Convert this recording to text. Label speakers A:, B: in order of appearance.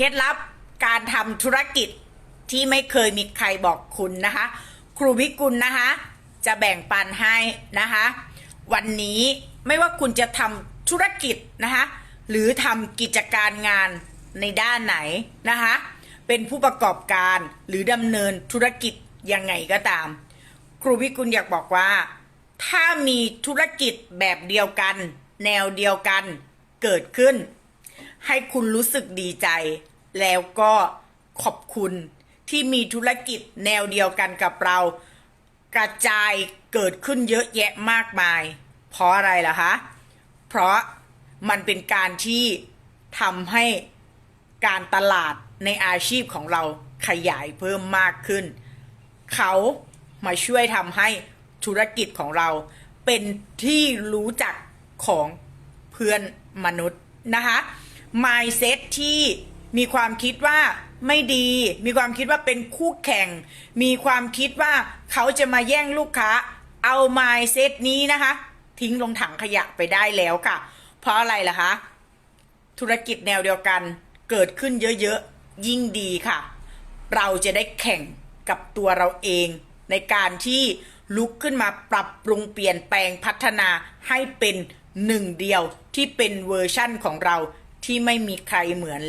A: เคล็ดลับการทำธุรกิจที่ไม่เคยมีใครบอกคุณนะคะ ครูพิกุลนะคะ จะแบ่งปันให้นะคะ วันนี้ไม่ว่าคุณจะทำธุรกิจนะคะหรือทำกิจการงานในด้านไหนนะคะ เป็นผู้ประกอบการหรือดำเนินธุรกิจยังไงก็ตาม ครูพิกุลอยากบอกว่า ถ้ามีธุรกิจแบบเดียวกัน แนวเดียวกันเกิดขึ้น ให้คุณรู้สึกดีใจ แล้วก็ขอบคุณที่มีธุรกิจแนวเดียวกันกับเรา กระจายเกิดขึ้นเยอะแยะมากมาย เพราะอะไรล่ะคะ เพราะมันเป็นการที่ทำให้การตลาดในอาชีพของเราขยายเพิ่มมากขึ้น เขามาช่วยทำให้ธุรกิจของเราเป็นที่รู้จักของเพื่อนมนุษย์นะคะ mindset ที่มีความคิดว่าไม่ดี มีความคิดว่าเป็นคู่แข่ง มีความคิดว่าเขาจะมาแย่งลูกค้า เอา mindset นี้นะคะ ทิ้งลงถังขยะไปได้แล้วค่ะ เพราะอะไรล่ะคะ ธุรกิจแนวเดียวกันเกิดขึ้นเยอะๆ ยิ่งดีค่ะ เราจะได้แข่งกับตัวเราเอง ในการที่ลุกขึ้นมาปรับปรุงเปลี่ยนแปลงพัฒนาให้เป็นหนึ่งเดียวที่เป็นเวอร์ชั่นของเรา ที่ไม่มีใครเหมือน